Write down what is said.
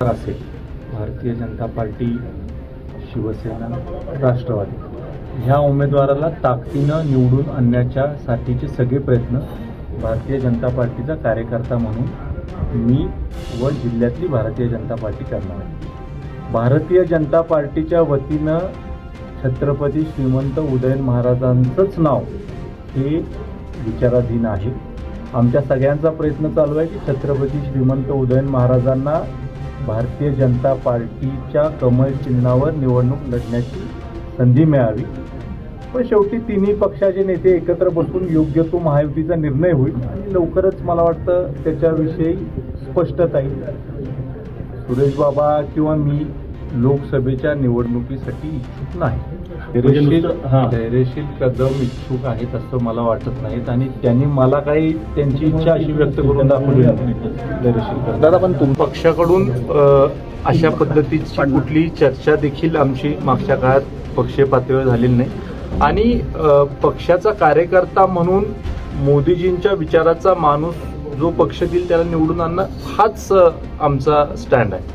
Bharatiya Janata party Shiv Sena Rashtrawadi. ह्या उमेदवाराला ताकदीनं निवडून आणण्याच्या साठीचे सगळे प्रयत्न भारतीय जनता पार्टीचा कार्यकर्ता म्हणून मी व जिल्ह्यातली भारतीय जनता पार्टी करणार आहे. भारतीय जनता पार्टीच्या वतीनं छत्रपती श्रीमंत उदयन महाराजांचंच नाव हे विचाराधीन आहे. आमच्या सगळ्यांचा प्रयत्न चालू आहे की छत्रपती श्रीमंत उदयन महाराजांना भारतीय जनता पार्टीच्या कमळ चिन्हावर निवडणूक लढण्याची संधी मिळावी. पण शेवटी तिन्ही पक्षाचे नेते एकत्र बसून योग्य तो महायुतीचा निर्णय होईल आणि लवकरच मला वाटतं त्याच्याविषयी स्पष्टता येईल. सुरेश बाबा किंवा मी लोकसभेच्या निवडणुकीसाठी इच्छुक नाही. धैर्यशील हां. धैर्यशील कदम इच्छुक आहेत असं मला वाटत नाहीत आणि त्यांनी मला काही त्यांची इच्छा अशी व्यक्त करून दाखवली. धैर्यशील कदम दादा पण तुम पक्षाकडून अ, अशा पद्धतीची कुठलीही चर्चा देखील आमची मागच्या काळात पक्षीय पातळीवर झालेली नाही आणि अ, पक्षाचा कार्यकर्ता म्हणून मोदीजींच्या विचाराचा माणूस जो पक्ष देईल त्याला निवडून आणणं हाच अ, आमचा स्टँड आहे